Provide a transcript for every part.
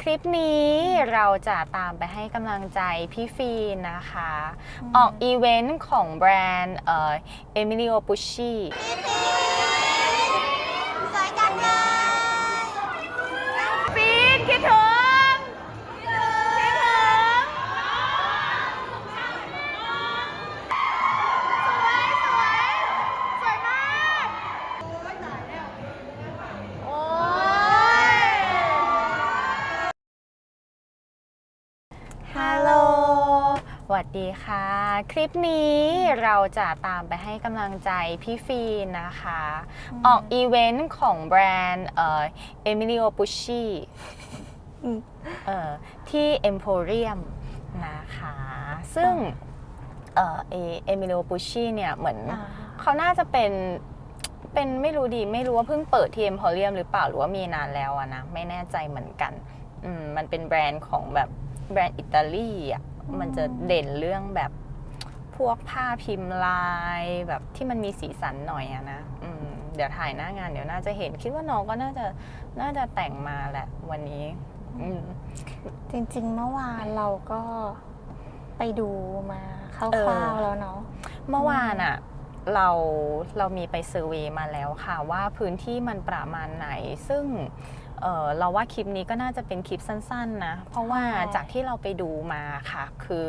คลิปนี้เราจะตามไปให้กำลังใจพี่ฟีนนะคะ ออกอีเวนต์ของแบรนด์เอ่อเอมิลิโอปุชชี ดีค่ะ คลิปนี้เราจะตามไปให้กำลังใจพี่ฟีนนะคะ ออกอีเวนต์ของแบรนด์เอ่อเอมิลิโอปุชชีเอ่อที่ Emporium นะคะ ซึ่งเอ่อเอมิลิโอปุชชีเนี่ยเหมือนเขาน่าจะเป็นเป็นไม่รู้ดีไม่รู้ว่าเพิ่งเปิดที่ Emporium หรือเปล่าหรือว่ามีนานแล้วอะนะ ไม่แน่ใจเหมือนกันอืมมันเป็นแบรนด์ของแบบแบรนด์อิตาลีอะอื มมันจะเด่นเรื่องแบบพวกผ้าพิมพ์ลายแบบที่มันมีสีสันหน่อยอะนะอืมเดี๋ยวถ่ายหน้างานเดี๋ยวน่าจะเห็น คิดว่าน้องก็น่าจะน่าจะแต่งมาแหละวันนี้อืมจริงๆเมื่อวานเราก็ไปดูมาคเออร่าวๆแล้วเนาะเมื่อวานอะเราเรามีไปเซอร์เวยมาแล้วค่ะว่าพื้นที่มันประมาณไหน ซึ่ง เอ่อเราว่าคลิปนี้ก็น่าจะเป็นคลิปสั้นๆนะเพราะว่าใช่จากที่เราไปดูมาค่ะ คือ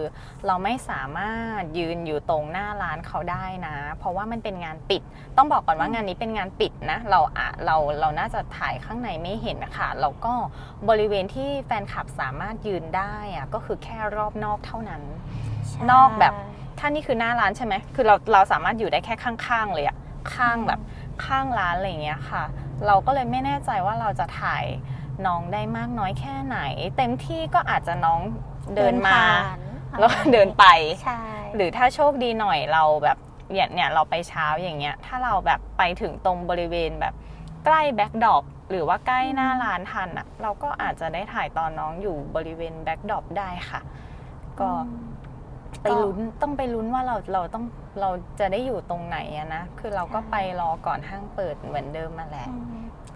เราไม่สามารถยืนอยู่ตรงหน้าร้านเขาได้นะ เพราะว่ามันเป็นงานปิด ต้องบอกก่อนว่างานนี้เป็นงานปิดนะ เราอะเราเราน่าจะถ่ายข้างในไม่เห็นนะคะแล้วก็บริเวณที่แฟนคลับสามารถยืนได้อะก็คือแค่รอบนอกเท่านั้นใช่นอกแบบถ้านี่คือหน้าร้านใช่ไหมคือเราเราสามารถอยู่ได้แค่ข้างๆเลยอะข้างแบบ ข้างร้านอะไรอย่างเงี้ยค่ะ เราก็เลยไม่แน่ใจว่าเราจะถ่ายน้องได้มากน้อยแค่ไหน เต็มที่ก็อาจจะน้องเดินมาผ่นแล้วก็เดินไปใช่หรือถ้าโชคดีหน่อยเราแบบเนี่ยเนี่ยเราไปเช้าอย่างเงี้ย ถ้าเราแบบไปถึงตรงบริเวณแบบใกล้แบ็กดอปหรือว่าใกล้หน้าร้านทันอะเราก็อาจจะได้ถ่ายตอนน้องอยู่บริเวณแบ็กดอปได้ค่ะ ก็อืม ไปลุ้นต้องไปลุ้นว่าเราเราต้องเราจะได้อยู่ตรงไหนอะนะคือเราก็ใช่ไปรอก่อนห้างเปิดเหมือนเดิมมาแหละอืม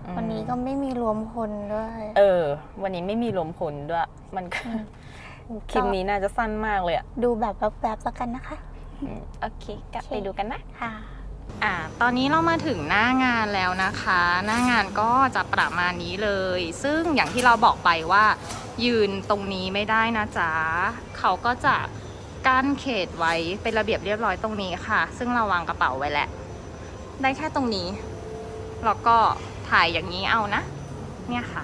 อืมวันนี้ก็ไม่มีรวมพลด้วย เออ วันนี้ไม่มีลมพลด้วย มันก็อืมคลิปนี้น่าจะสั้นมากเลยอะดูแบบแวบๆแล้วกันนะคะอืมโอเคกลับไปดูกันนะค่ะอ่าตอนนี้เรามาถึงหน้างานแล้วนะคะ หน้างานก็จะประมาณนี้เลย ซึ่งอย่างที่เราบอกไปว่า ยืนตรงนี้ไม่ได้นะจ๊ะเขาก็จะ กั้นเขตไว้เป็นระเบียบเรียบร้อยตรงนี้ค่ะ ซึ่งเราวางกระเป๋าไว้แล้วได้แค่ตรงนี้แล้วก็ถ่ายอย่างนี้เอานะ เนี่ยค่ะ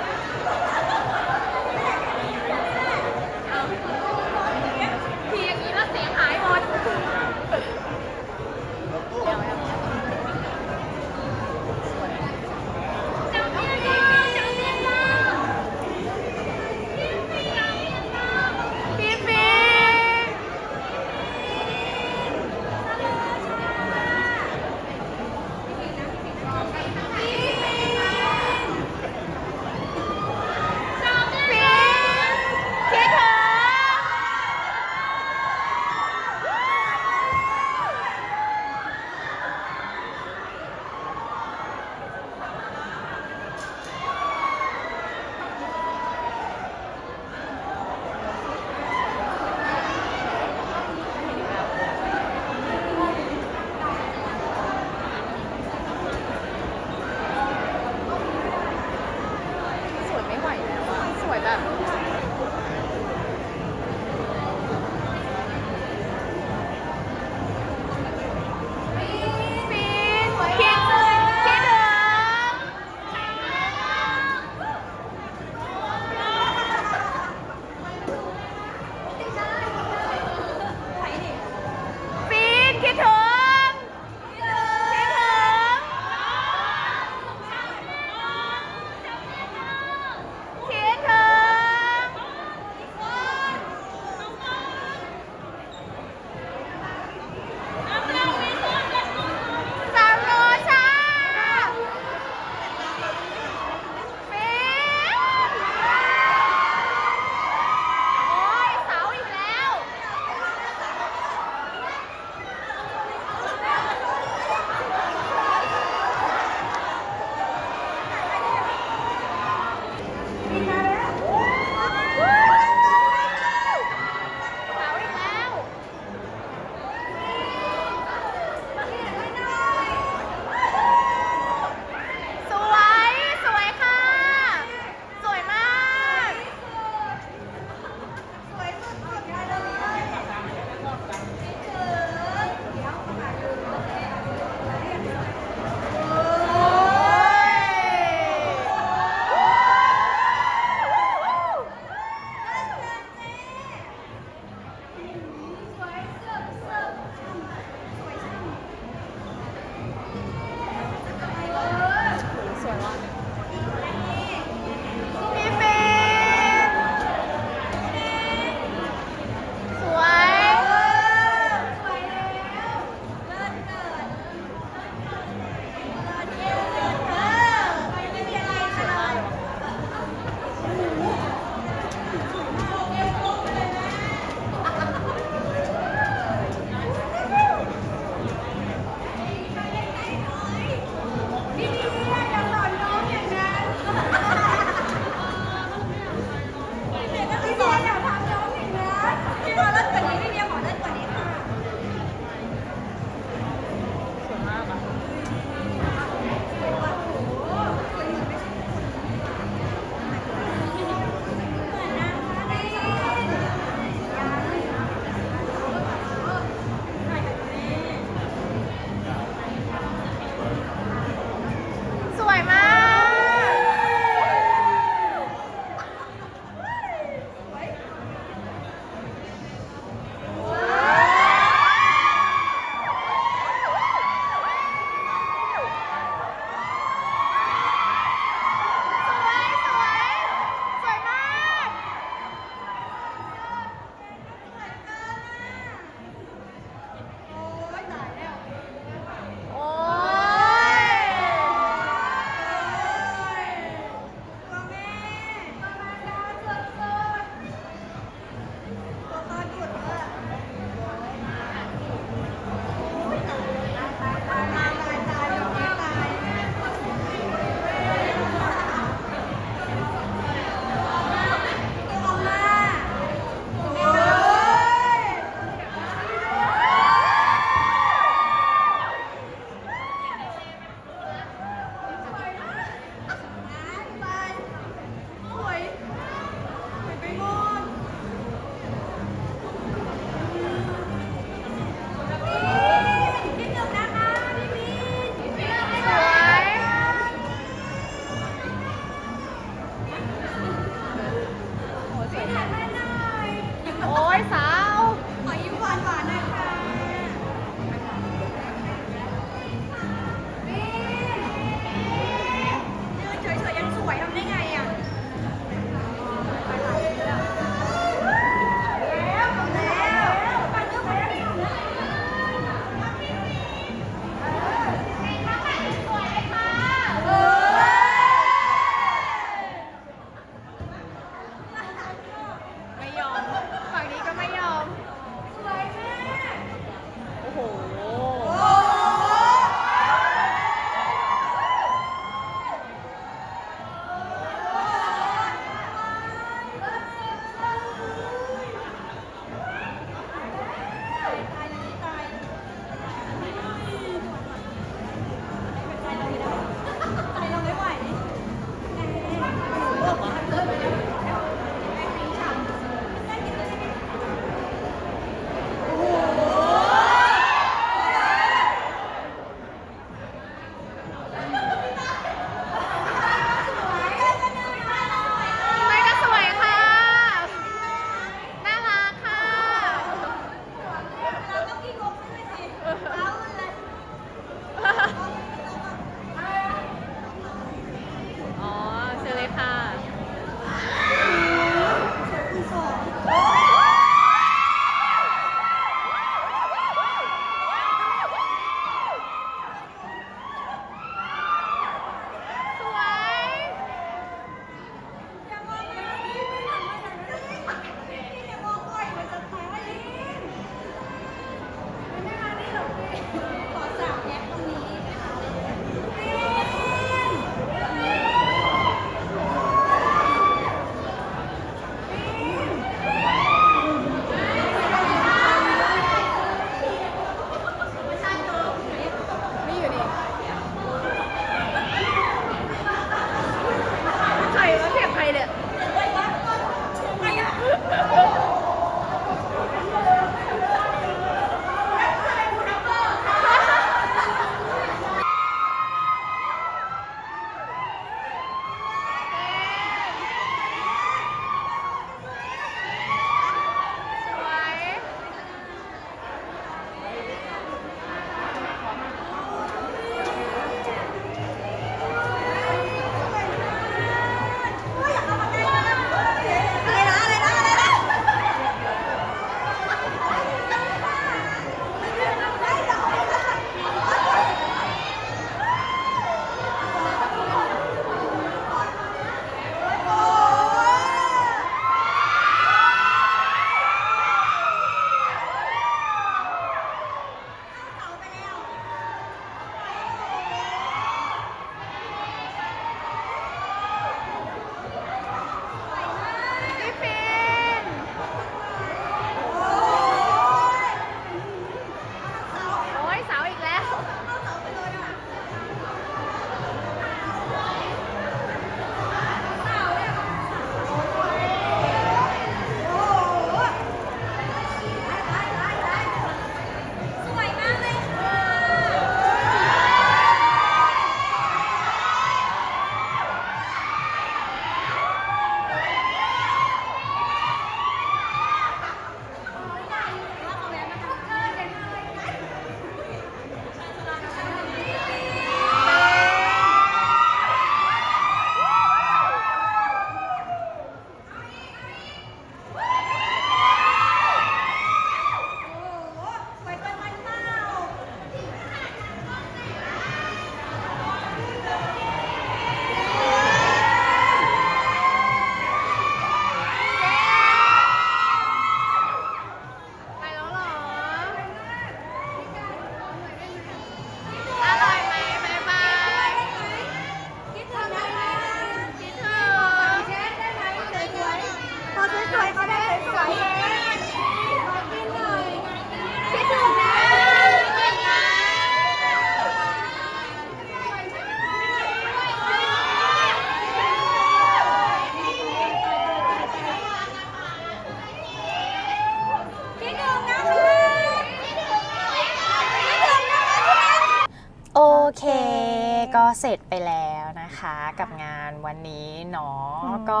แล้วนะคะ กับงานวันนี้เนาะอืม ก็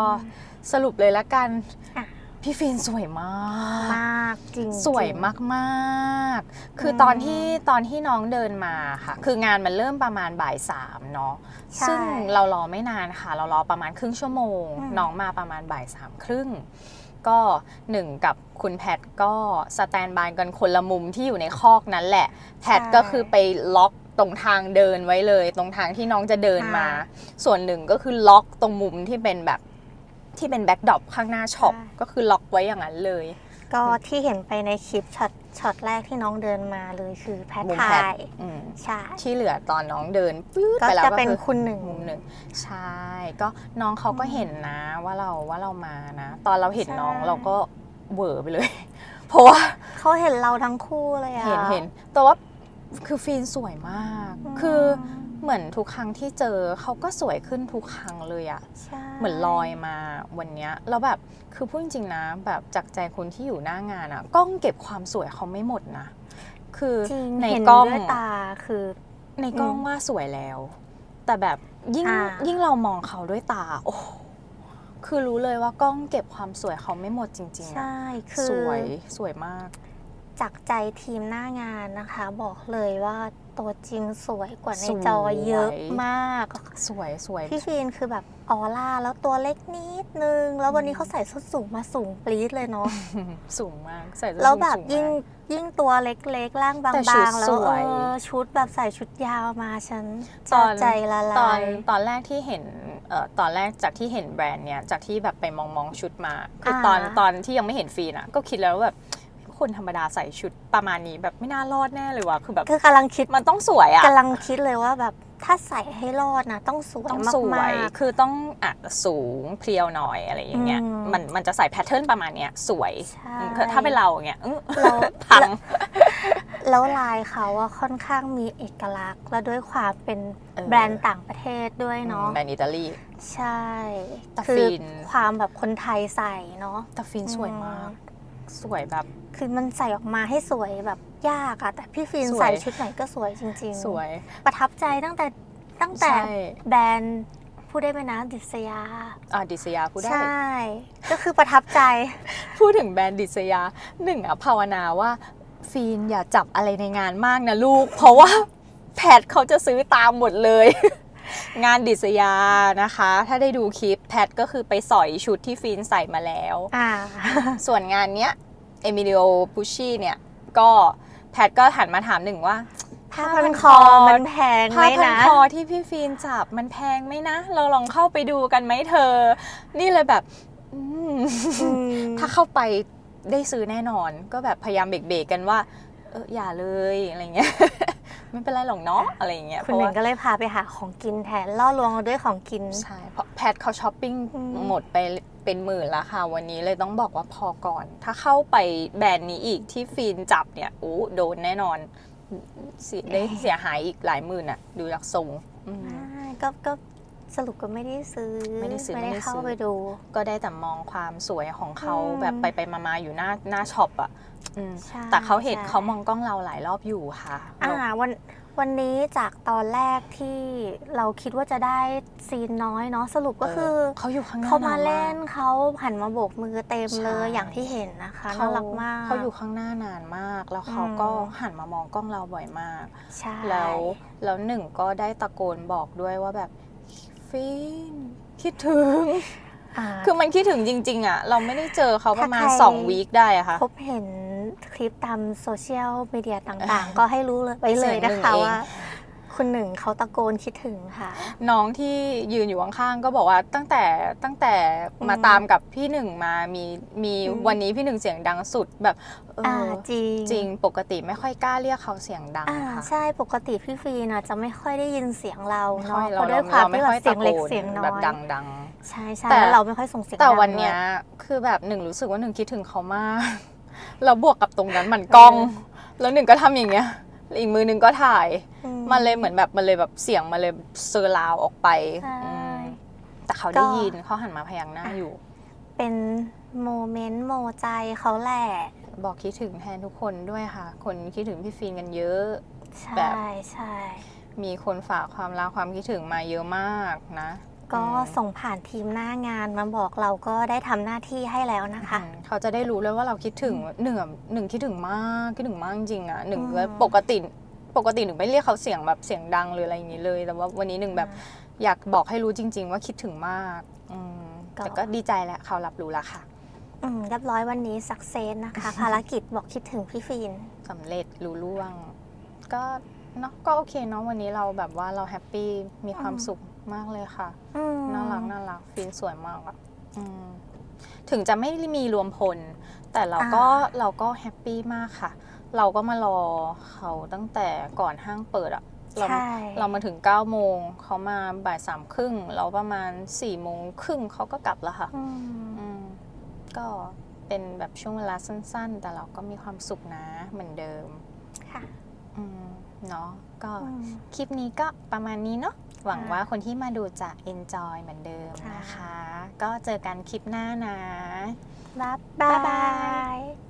สรุปเลยละกันอะพี่ฟินสวยมาก มากจริงสวยจริงมากๆ คืออมตอนที่ตอนที่น้องเดินมาค่ะ คืองานมันเริ่มประมาณบ่ายสามเนาะ ใช่ซึ่งเรารอไม่นานค่ะ เรารอประมาณครึ่งชั่วโมง อืม น้องมาประมาณบ่ายสามครึ่ง ก็หนึ่งกับคุณแพทก็สแตนบายกันคนละมุมที่อยู่ในคอกนั้นแหละ แพทก็คือไปล็อก ตรงทางเดินไว้เลย ตรงทางที่น้องจะเดินมา ส่วนหนึ่งก็คือล็อกตรงมุมที่เป็นแบบที่เป็นแบ็คดรอปข้างหน้าช็อปก็คือล็อกไว้อย่างนั้นเลย ก็ที่เห็นไปในคลิปช็อตช็อตแรกที่น้องเดินมาเลยคือแพทมุมถ่แพทายอืมใช่ที่เหลือตอนน้องเดินปื๊ดก็ไปแล้วจะก็เป็นคือคุณหนึ่งมุมหนึ่งใช่ก็น้องเขาก็เห็นนะว่าเราว่าเรามานะ ตอนเราเห็นใช่น้องเราก็เหวอไปเลย เพราะว่าเขาเห็นเราทั้งคู่เลยอะเห็นเห็นแต่ว่า คือฟีนสวยมากอืมคือเหมือนทุกครั้งที่เจอเขาก็สวยขึ้นทุกครั้งเลยอะใช่เหมือนลอยมาวันเนี้ยแล้วแบบคือพูดจริงๆนะ แบบจากใจคนที่อยู่หน้างานอะกล้องเก็บความสวยเขาไม่หมดนะ คือจริงในเห็นกล้องด้วยตาคือ ในกล้องอืมว่าสวยแล้ว แต่แบบยิ่งอ่ายิ่งเรามองเขาด้วยตา โอ้โหคือรู้เลยว่ากล้องเก็บความสวยเขาไม่หมดจริงๆอะใช่คือสวยสวยมาก จากใจทีมหน้างานนะคะ บอกเลยว่าตัวจริงสวยกว่าในสวยจอเยอะมาก สวยสวยพี่ฟีนคือแบบออร่าแล้วตัวเล็กนิดนึง แล้ววันนี้เขาใส่ส้นสูงมาสูงปรี๊ดเลยเนาะสูงมากใส่ส้นแล้วแบบสูงยิ่งมากยิ่งตัวเล็กๆร่างบแต่ชุดางๆแล้วสวยเออชุดแบบใส่ชุดยาวมาฉันตอนใจละตอลานยตอนแรกที่เห็นเอ่อตอนแรกจากที่เห็นแบรนด์เนี่ยจากที่แบบไปมองมองชุดมา คืออาตอนตอนที่ยังไม่เห็นฟีนอะก็คิดแล้วว่าแบบ คนธรรมดาใส่ชุดประมาณนี้แบบไม่น่ารอดแน่เลยว่ะคือแบบคือกำลังคิดมันต้องสวยอะกำลังคิดเลยว่าแบบถ้าใส่ให้รอดนะต้องสวยต้องมากสวยๆคือต้องอะสูงเพรียวหน่อยอะไรอย่างเงี้ยอืมมันมันจะใส่แพทเทิร์นประมาณเนี้ยสวยใช่อืมคือถ้าเป็นเราอย่างเงี้ยอื้อเราพังแล้วลายเขาอะค่อนข้างมีเอกลักษณ์ และด้วยความเป็นเออแบรนด์ต่างประเทศด้วยเนาะแบรนด์อิตาลีใช่แต่คืฟิอนความแบบคนไทยใส่เนาะแต่ฟินสวยมากอืสวยแบบ คือมันใส่ออกมาให้สวยแบบยากอะแต่พี่ฟินสวย ใส่ชุดไหนก็สวยจริงๆสวย ประทับใจตั้งแต่ตั้งแต่ใช่ แบรนด์พูดได้ไหมนะดิษยา อะดิษยาพูดได้ ใช่ ก็คือประทับใจ พูดถึงแบรนด์ดิษยาหนึ่งอะภาวนาว่า ฟีนอย่าจับอะไรในงานมากนะลูก เพราะว่าแพทเขาจะซื้อตามหมดเลย งานดิษยานะคะ ถ้าได้ดูคลิปแพทก็คือไปสอยชุดที่ฟีนใส่มาแล้ว อ่า ส่วนงานเนี้ย เอมิลิโอพุชชี่เนี่ยก็แพทก็หันมาถามหนึ่งว่าผ้าพันคอมันแพงไหผ้ามพันนะคอที่พี่ฟีนจับมันแพงไหมนะ เราลองเข้าไปดูกันไหมเธอ นี่เลยแบบอืมอืมถ้าเข้าไปได้ซื้อแน่นอน ก็แบบพยายามเบรกๆกันว่า เอออย่าเลยอะไรเงี้ย ไม่เป็นไรหรอกเนาะอะไรเงี้ยคุณเพราะหนึ่ว่างก็เลยพาไปหาของกินแทนล่อลวงเราด้วยของกินใช่เพราะแพทเขาช้อปปิ้งอืมหมดไปเป็นหมื่นแล้วค่ะ วันนี้เลยต้องบอกว่าพอก่อน ถ้าเข้าไปแบรนด์นี้อีกที่ฟีนจับเนี่ยโอ้โดนแน่นอนเสียได้เสียหายอีกหลายหมื่นอะดูจากทรงอืมอ่าก็ก็สรุปก็ไม่ได้ซื้อ ไม่ได้ซื้อไม่ไม่ได้ได้เข้าซื้อไปดู ก็ได้แต่มองความสวยของเขาอืมแบบไปไปมามาอยู่หน้าหน้าช็อปอะ อืมใช่แต่เขาเห็นใช่เขามองกล้องเราหลายรอบอยู่ค่ะอ่าวันวันนี้จากตอนแรกที่เราคิดว่าจะได้ซีนน้อยเนาะสรุปก็คือเเขาอยู่ข้างหน้าเขามานนเล่นกเขาหันมาโบกมือเต็มเลยใช่อย่างที่เห็นนะคะเขน่ารักมาก เขาอยู่ข้างหน้านานมาก แล้วเขาก็อืม หันมามองกล้องเราบ่อยมาก ใช่แล้วแล้วหนึ่งก็ได้ตะโกนบอกด้วยว่าแบบฟินคิดถึงอ่าคือมันคิดถึงจริง ๆ อะ เราไม่ได้เจอเขาประมาณถ้าใคร 2วีคได้อะค่ะ พบเห็น คลิปตามโซเชียลมีเดียต่างๆ ก็ให้รู้เลยไว้เลยเสียงหนึ่นะงคะเองว่าคุณหนึ่งเขาตะโกนคิดถึงค่ะ น้องที่ยืนอยู่ข้างๆก็บอกว่าตั้งแต่ตั้งแต่มาอืมตามกับพี่หนึ่งมามีมีอืมวันนี้พี่หนึ่งเสียงดังสุดแบบเอออ่าอจริงจริงปกติไม่ค่อยกล้าเรียกเขาเสียงดังอ่าค่ะใช่ปกติพี่ฟีน่ะจะไม่ค่อยได้ยินเสียงเราไม่ค่เนาะอยเพเราราะด้วยความเราไม่ที่แบค่อยบเสียงเล็กตะโกนเสียงน้แบบอยดังใช่ใช่แต่แล้วเราไม่ค่อยส่งเสียงๆแต่ดังวันด้ยเนี้ยคืคือแบบหนึ่งรู้สึกว่าหนึ่งคิดถึงเขามาก แล้วบวกกับตรงนั้นมันกล้อง แล้วหนึ่งก็ทำอย่างเงี้ยอีกมือหนึ่งก็ถ่ายอืมันเลยเหมือนแบบมันเลยแบบเสียงมันเลยเซอร์ราวออกไปใช่อืมแต่เขาได้ก็ยินเขาหันมาพยักหน้าอยู่ เป็นโมเมนต์โมใจเขาแหละ บอกคิดถึงแทนทุกคนด้วยค่ะ คนคิดถึงพี่ฟีนกันเยอะ ใช่แบบใช่ มีคนฝากความรักความคิดถึงมาเยอะมากนะ ก็อืมส่งผ่านทีมหน้างานมาบอกเราก็ได้ทำหน้าที่ให้แล้วนะคะอืมเขาจะได้รู้เลยว่าเราคิดถึงหนึ่งอะหนึ่งคิดถึงมากคิดถึงมากจริงๆอะหนึ่งอืมว่าปกติปกติหนึ่งไม่เรียกเขาเสียงแบบเสียงดังหรืออะไรอย่างนี้เลย แต่ว่าวันนี้หนึ่งแบบอยากบอกให้รู้จริง ๆ ว่าคิดถึงมากอืมก็ แต่ก็ดีใจแหละเขารับรู้แล้วค่ะอืมเรียบร้อยวันนี้สักเซนนะคะ ภารกิจบอกคิดถึงพี่ฟีนสำเร็จรู้ล่วง ก็เนาะก็โอเคเนาะวันนี้เราแบบว่าเราแฮปปี้มีความอืม สุข มากเลยค่ะ อืมน่ารักน่ารักฟินสวยมากอะอืมถึงจะไม่ได้มีรวมพล แต่เราก็เราก็แฮปปี้มากค่ะ เราก็มารอเขาตั้งแต่ก่อนห้างเปิดอะเราใช่เรามาถึง9ก้าโมงเขามาบ่ายสามครึ่งเราประมาณ4ี่โมงครึ่งเขาก็กลับแล้วค่ะ อืมอืมก็เป็นแบบช่วงเวลาสั้น ๆ แต่เราก็มีความสุขนะเหมือนเดิม ค่ะอืมเนาะก็อืมคลิปนี้ก็ประมาณนี้เนาะ หวังค่ะว่าคนที่มาดูจะ enjoy เหมือนเดิมค่ะนะคะ ก็เจอกันคลิปหน้านะ บ๊ายบ๊ายบาบายย